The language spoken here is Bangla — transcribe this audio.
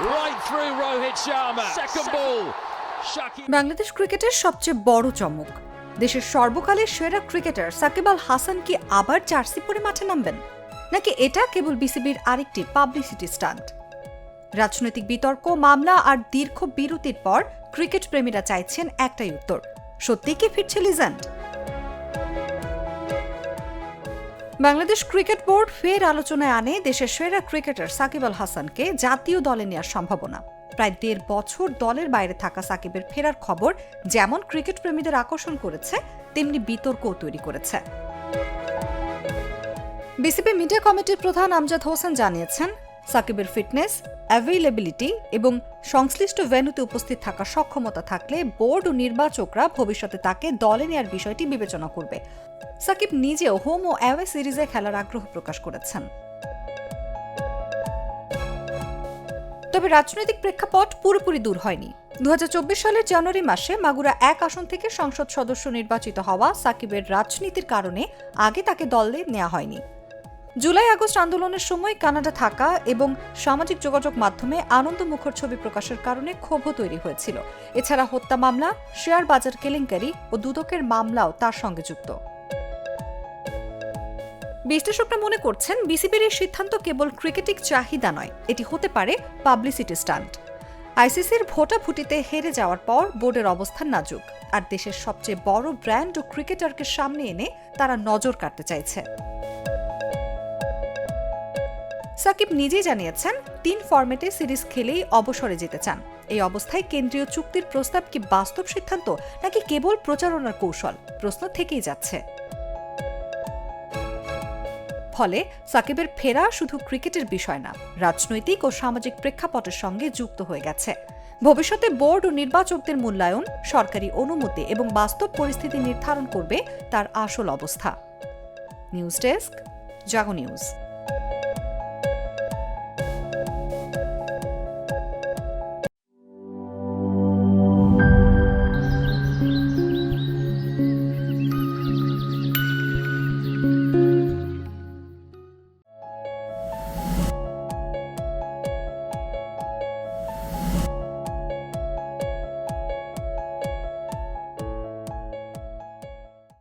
right through Rohit Sharma. Second ball. Bangladesh ক্রিকেটের সবচেয়ে বড় চমক। দেশের সর্বকালের সেরা ক্রিকেটার সাকিব আল হাসান কি আবার জার্সি পরে মাঠে নামবেন? নাকি এটা কেবল বিসিবির আরেকটি পাবলিসিটি স্টান্ট? রাজনৈতিক বিতর্ক মামলা আর দীর্ঘ বিরতির পর ক্রিকেট প্রেমীরা চাইছেন একটাই উত্তর। সত্যি কি ফিরছে লিজেন্ড? বাংলাদেশ ক্রিকেট বোর্ড ফের আলোচনায় আনে দেশের সেরা ক্রিকেটার সাকিব আল হাসানকে জাতীয় দলে নেওয়ার সম্ভাবনা। প্রায় দেড় বছর দলের বাইরে থাকা সাকিবের ফেরার খবর যেমন ক্রিকেট প্রেমীদের আকর্ষণ করেছে, তেমনি বিতর্কও তৈরি করেছে। বিসিবি মিডিয়া কমিটির প্রধান আমজাদ হোসেন জানিয়েছেন সাকিবের ফিটনেস অ্যাভেইলেবিলিটি এবং সংশ্লিষ্ট ভেন্যুতে উপস্থিত থাকার সক্ষমতা থাকলে বোর্ড ও নির্বাচকরা ভবিষ্যতে তাকে দলে নেওয়ার বিষয়টি বিবেচনা করবে। সাকিব নিজেও হোম ও অ্যাওয়ে সিরিজে খেলার আগ্রহ প্রকাশ করেছেন। তবে রাজনৈতিক প্রেক্ষাপট পুরোপুরি দূর হয়নি। দু হাজার চব্বিশ সালের জানুয়ারি মাসে মাগুরা এক আসন থেকে সংসদ সদস্য নির্বাচিত হওয়া সাকিবের রাজনীতির কারণে আগে তাকে দলে নেওয়া হয়নি। জুলাই আগস্ট আন্দোলনের সময় কানাডা থাকা এবং সামাজিক যোগাযোগ মাধ্যমে আনন্দ মুখর ছবি প্রকাশের কারণে ক্ষোভও তৈরি হয়েছিল। এছাড়া হত্যা মামলা, শেয়ার বাজার কেলেঙ্কারি ও দুদকের মামলাও তার সঙ্গে যুক্ত। বিশ্লেষকরা মনে করছেন, বিসিবির এই সিদ্ধান্ত কেবল ক্রিকেটিক চাহিদা নয়, এটি হতে পারে পাবলিসিটি স্টান্ট। আইসিসির ভোটাভুটিতে হেরে যাওয়ার পর বোর্ডের অবস্থান নাজুক, আর দেশের সবচেয়ে বড় ব্র্যান্ড ও ক্রিকেটারকে সামনে এনে তারা নজর কাটতে চাইছে। সাকিব নিজেই জানিয়েছেন, তিন ফরম্যাটে সিরিজ খেলেই অবসরে যেতে চান। এই অবস্থায় কেন্দ্রীয় চুক্তির প্রস্তাব কি বাস্তব সিদ্ধান্ত, নাকি কেবল প্রচারণার কৌশল? প্রশ্ন থেকেই যাচ্ছে। ফলে সাকিবের ফেরা শুধু ক্রিকেটের বিষয় না, রাজনৈতিক ও সামাজিক প্রেক্ষাপটের সঙ্গে যুক্ত হয়ে গেছে। ভবিষ্যতে বোর্ড ও নির্বাচকদের মূল্যায়ন, সরকারি অনুমতি এবং বাস্তব পরিস্থিতি নির্ধারণ করবে তার আসল অবস্থা। News desk, Jago news.